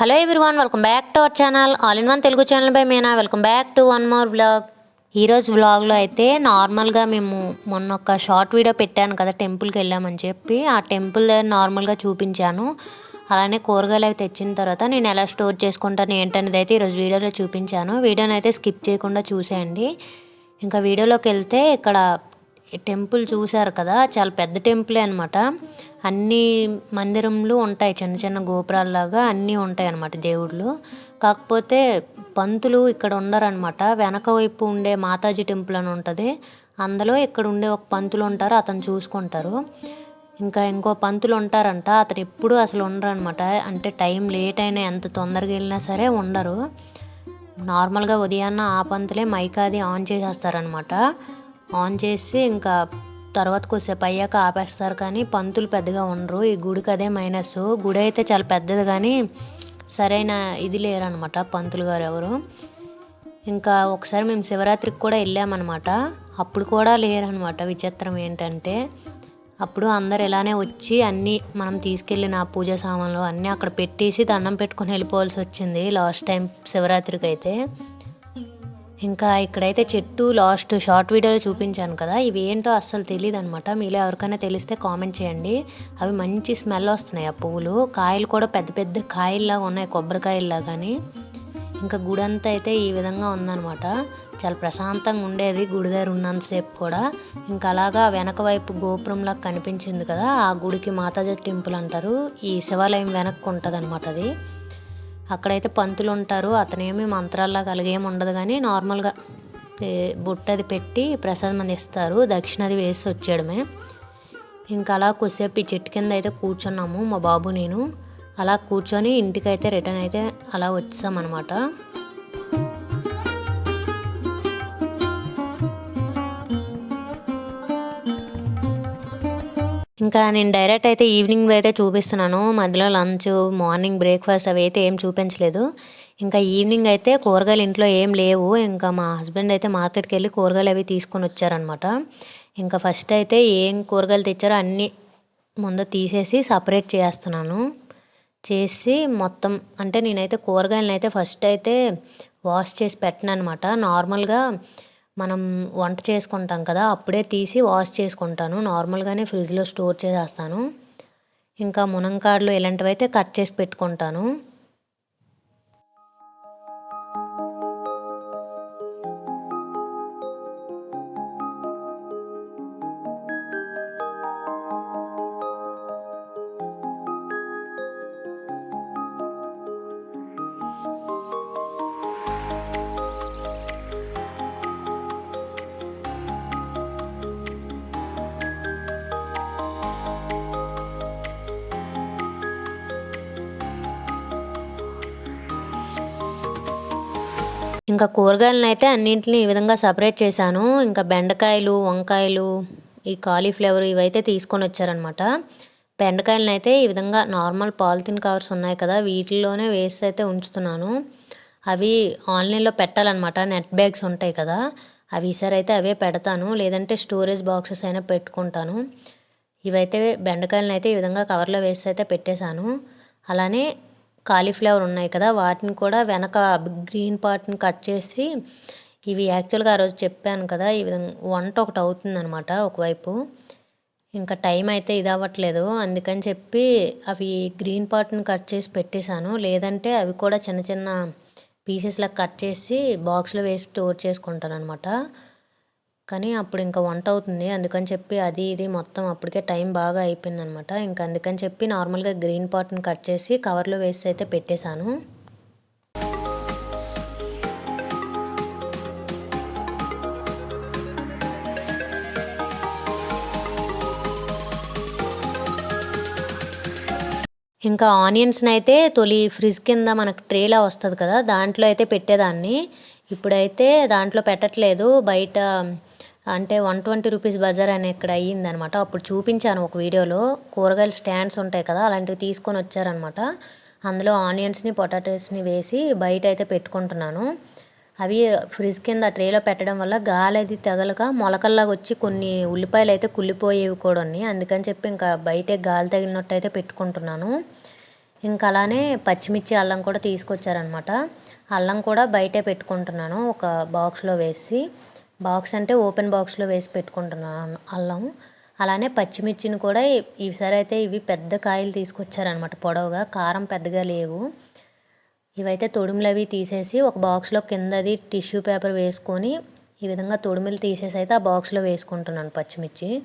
Hello everyone welcome back to our channel all in one Telugu channel by Meena welcome back to one more vlog ఈరోజు వ్లాగ్లో అయితే నార్మల్గా మేము మొన్న ఒక షార్ట్ వీడియో పెట్టాను కదా టెంపుల్కి వెళ్ళామని చెప్పి. ఆ టెంపుల్ దగ్గర నార్మల్గా చూపించాను. అలానే కూరగాయలు అవి తెచ్చిన తర్వాత నేను ఎలా స్టోర్ చేసుకుంటాను ఏంటనేది అయితే ఈరోజు వీడియోలో చూపించాను. వీడియోని అయితే స్కిప్ చేయకుండా చూసేయండి. ఇంకా వీడియోలోకి వెళ్తే ఇక్కడ టెంపుల్ చూశారు కదా చాలా పెద్ద టెంపులే అనమాట అన్ని మందిరంలు ఉంటాయి చిన్న చిన్న గోపురాల్లాగా అన్నీ ఉంటాయి అనమాట దేవుళ్ళు. కాకపోతే పంతులు ఇక్కడ ఉండరనమాట వెనక వైపు ఉండే మాతాజీ టెంపుల్ అని ఉంటుంది. అందులో ఇక్కడ ఉండే ఒక పంతులు ఉంటారు అతను చూసుకుంటారు. ఇంకా ఇంకో పంతులు ఉంటారంట అతను ఎప్పుడు అసలు ఉండరు అనమాట అంటే టైం లేట్ అయినా ఎంత తొందరగా వెళ్ళినా సరే ఉండరు. నార్మల్గా ఉదయాన్న ఆ పంతులే మైక్ అది ఆన్ చేసేస్తారనమాట ఆన్ చేసి ఇంకా తర్వాత కొద్దిసేపు అయ్యాక ఆపేస్తారు కానీ పంతులు పెద్దగా ఉండరు. ఈ గుడికి అదే మైనస్. గుడి అయితే చాలా పెద్దది కానీ సరైన ఇది లేరనమాట పంతులు గారు ఎవరు. ఇంకా ఒకసారి మేము శివరాత్రికి కూడా వెళ్ళామన్నమాట. అప్పుడు కూడా లేరనమాట విచిత్రం ఏంటంటే అప్పుడు అందరు ఇలానే వచ్చి అన్నీ మనం తీసుకెళ్ళిన పూజ సామాన్లు అన్నీ అక్కడ పెట్టేసి దండం పెట్టుకొని వెళ్ళిపోవాల్సి వచ్చింది లాస్ట్ టైం శివరాత్రికి అయితే. ఇంకా ఇక్కడైతే చెట్టు లాస్ట్ షార్ట్ వీడియోలో చూపించాను కదా ఇవి ఏంటో అస్సలు తెలియదు అనమాట మీలో ఎవరికైనా తెలిస్తే కామెంట్ చేయండి. అవి మంచి స్మెల్ వస్తున్నాయి ఆ పువ్వులు. కాయలు కూడా పెద్ద పెద్ద కాయల్లాగా ఉన్నాయి కొబ్బరికాయల్లా కానీ ఇంకా గుడి అంతా అయితే ఈ విధంగా ఉందన్నమాట. చాలా ప్రశాంతంగా ఉండేది గుడి దగ్గర ఉన్నంతసేపు కూడా. ఇంకా అలాగా వెనక వైపు గోపురంలా కనిపించింది కదా ఆ గుడికి మాతాజీ టెంపుల్ అంటారు. ఈ శివాలయం వెనక్కు ఉంటుంది అనమాట అది. అక్కడైతే పంతులు ఉంటారు. అతనేమి మంత్రాల్లో కలిగేం ఉండదు కానీ నార్మల్గా బుట్టది పెట్టి ప్రసాదం అని ఇస్తారు. దక్షిణది వేసి వచ్చేయడమే ఇంకా అలా కొద్దిసేపు ఈ చెట్టు కింద అయితే కూర్చున్నాము మా బాబు నేను. అలా కూర్చొని ఇంటికైతే రిటర్న్ అయితే అలా వచ్చామన్నమాట. ఇంకా నేను డైరెక్ట్ అయితే ఈవినింగ్ అయితే చూపిస్తున్నాను. మధ్యలో లంచ్ మార్నింగ్ బ్రేక్ఫాస్ట్ అవి అయితే ఏం చూపించలేదు. ఇంకా ఈవినింగ్ అయితే కూరగాయలు ఇంట్లో ఏం లేవు. ఇంకా మా హస్బెండ్ అయితే మార్కెట్కి వెళ్ళి కూరగాయలు అవి తీసుకొని వచ్చారనమాట ఇంకా ఫస్ట్ అయితే ఏం కూరగాయలు తెచ్చారో అన్నీ ముందు తీసేసి సపరేట్ చేస్తున్నాను. చేసి మొత్తం అంటే నేనైతే కూరగాయలను అయితే ఫస్ట్ అయితే వాష్ చేసి పెట్టను అనమాట నార్మల్గా మనం వంట చేసుకుంటాం కదా అప్పుడే తీసి వాష్ చేసుకుంటాను. నార్మల్గానే ఫ్రిడ్జ్లో స్టోర్ చేసేస్తాను. ఇంకా మునంకాడలు ఇలాంటివి అయితే కట్ చేసి పెట్టుకుంటాను. ఇంకా కూరగాయలను అయితే అన్నింటిని ఈ విధంగా సపరేట్ చేశాను. ఇంకా బెండకాయలు వంకాయలు ఈ కాలీఫ్లవర్ ఇవైతే తీసుకొని వచ్చారనమాట. బెండకాయలను అయితే ఈ విధంగా నార్మల్ పాలిథిన్ కవర్స్ ఉన్నాయి కదా వీటిల్లోనే వేసి అయితే ఉంచుతున్నాను. అవి ఆన్లైన్లో పెట్టాలన్నమాట నెట్ బ్యాగ్స్ ఉంటాయి కదా అవి ఈసారి అయితే అవే పెడతాను. లేదంటే స్టోరేజ్ బాక్సెస్ అయినా పెట్టుకుంటాను. ఇవైతే బెండకాయలను అయితే ఈ విధంగా కవర్లో వేసి అయితే పెట్టేశాను. అలానే కాలీఫ్లవర్ ఉన్నాయి కదా వాటిని కూడా వెనక గ్రీన్ పార్ట్ని కట్ చేసి ఇవి యాక్చువల్గా ఆ రోజు చెప్పాను కదా ఈ విధంగా వంట ఒకటి అవుతుందనమాట ఒకవైపు. ఇంకా టైం అయితే ఇది అవ్వట్లేదు అందుకని చెప్పి అవి గ్రీన్ పార్ట్ని కట్ చేసి పెట్టేశాను. లేదంటే అవి కూడా చిన్న చిన్న పీసెస్లా కట్ చేసి బాక్స్లో వేసి స్టోర్ చేసుకుంటాను అనమాట కానీ అప్పుడు ఇంకా వంట అవుతుంది. అందుకని చెప్పి అది ఇది మొత్తం అప్పటికే టైం బాగా అయిపోయింది అనమాట ఇంకా అందుకని చెప్పి నార్మల్గా గ్రీన్ పాట్ని కట్ చేసి కవర్లో వేసి అయితే పెట్టేశాను. ఇంకా ఆనియన్స్ని అయితే తొలి ఫ్రిడ్జ్ కింద మనకు ట్రేలా వస్తుంది కదా దాంట్లో అయితే పెట్టేదాన్ని. ఇప్పుడైతే దాంట్లో పెట్టట్లేదు. బయట అంటే వన్ ట్వంటీ రూపీస్ బజార్ అని ఇక్కడ అయ్యిందనమాట. అప్పుడు చూపించాను ఒక వీడియోలో. కూరగాయల స్టాండ్స్ ఉంటాయి కదా అలాంటివి తీసుకొని వచ్చారనమాట. అందులో ఆనియన్స్ని పొటాటోస్ని వేసి బయట అయితే పెట్టుకుంటున్నాను. అవి ఫ్రిడ్జ్ కింద ట్రేలో పెట్టడం వల్ల గాలి అది తగలక మొలకల్లాగా వచ్చి కొన్ని ఉల్లిపాయలు అయితే కుళ్ళిపోయేవి కూడా ఉన్నాయి అందుకని చెప్పి ఇంకా బయటే గాలి తగిలినట్టు అయితే పెట్టుకుంటున్నాను. ఇంకా అలానే పచ్చిమిర్చి అల్లం కూడా తీసుకొచ్చారనమాట. అల్లం కూడా బయటే పెట్టుకుంటున్నాను ఒక బాక్స్లో వేసి. బాక్స్ అంటే ఓపెన్ బాక్స్లో వేసి పెట్టుకుంటున్నాను అల్లం. అలానే పచ్చిమిర్చిని కూడా ఈ- ఈసారి అయితే ఇవి పెద్ద కాయలు తీసుకొచ్చారనమాట పొడవుగా. కారం పెద్దగా లేవు. ఇవైతే తొడుములు అవి తీసేసి ఒక బాక్స్లో కిందది టిష్యూ పేపర్ వేసుకొని ఈ విధంగా తొడుములు తీసేసి అయితే ఆ బాక్స్లో వేసుకుంటున్నాను పచ్చిమిర్చి.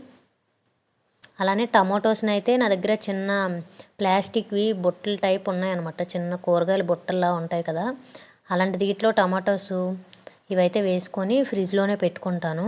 అలానే టమాటోస్ని అయితే నా దగ్గర చిన్న ప్లాస్టిక్వి బుట్టలు టైప్ ఉన్నాయన్నమాట. చిన్న కూరగాయల బుట్టల్లా ఉంటాయి కదా. అలాంటి దీంట్లో టమాటోస్ ఇవైతే వేసుకొని ఫ్రిడ్జ్లోనే పెట్టుకుంటాను.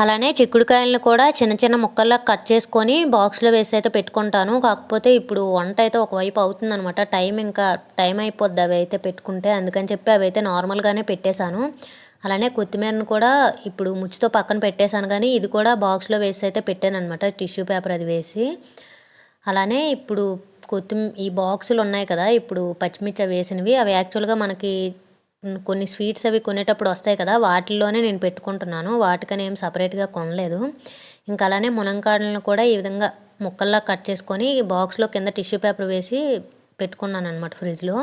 అలానే చిక్కుడుకాయలను కూడా చిన్న చిన్న ముక్కల్లా కట్ చేసుకొని బాక్స్లో వేసి అయితే పెట్టుకుంటాను. కాకపోతే ఇప్పుడు వంట అయితే ఒకవైపు అవుతుందనమాట టైం ఇంకా టైం అయిపోద్ది అవి అయితే పెట్టుకుంటే. అందుకని చెప్పి అవి అయితే నార్మల్గానే పెట్టేశాను. అలానే కొత్తిమీరను కూడా ఇప్పుడు ముచ్చితో పక్కన పెట్టేశాను. కానీ ఇది కూడా బాక్స్లో వేసి అయితే పెట్టాను అనమాట టిష్యూ పేపర్ అది వేసి. అలానే ఇప్పుడు కొత్తిమీ ఈ బాక్సులు ఉన్నాయి కదా. ఇప్పుడు పచ్చిమిర్చి అవి వేసినవి. అవి యాక్చువల్గా మనకి కొన్ని స్వీట్స్ అవి కొనేటప్పుడు వస్తాయి కదా వాటిల్లోనే నేను పెట్టుకుంటున్నాను. వాటికని ఏం సపరేట్గా కొనలేదు. ఇంకా అలానే మునంకాడలను కూడా ఈ విధంగా ముక్కల్లా కట్ చేసుకొని బాక్స్లో కింద టిష్యూ పేపర్ వేసి పెట్టుకున్నాను అనమాట ఫ్రిడ్జ్లో.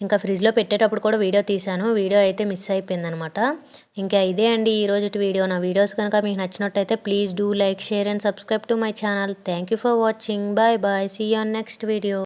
ఇంకా ఫ్రిడ్జ్లో పెట్టేటప్పుడు కూడా వీడియో తీశాను. వీడియో అయితే మిస్ అయిపోయిందనమాట ఇంకా ఇదే అండి ఈ రోజు వీడియో. నా వీడియోస్ కనుక మీకు నచ్చినట్టయితే please do like share and subscribe to my channel. Thank you for watching. Bye bye. See on next video.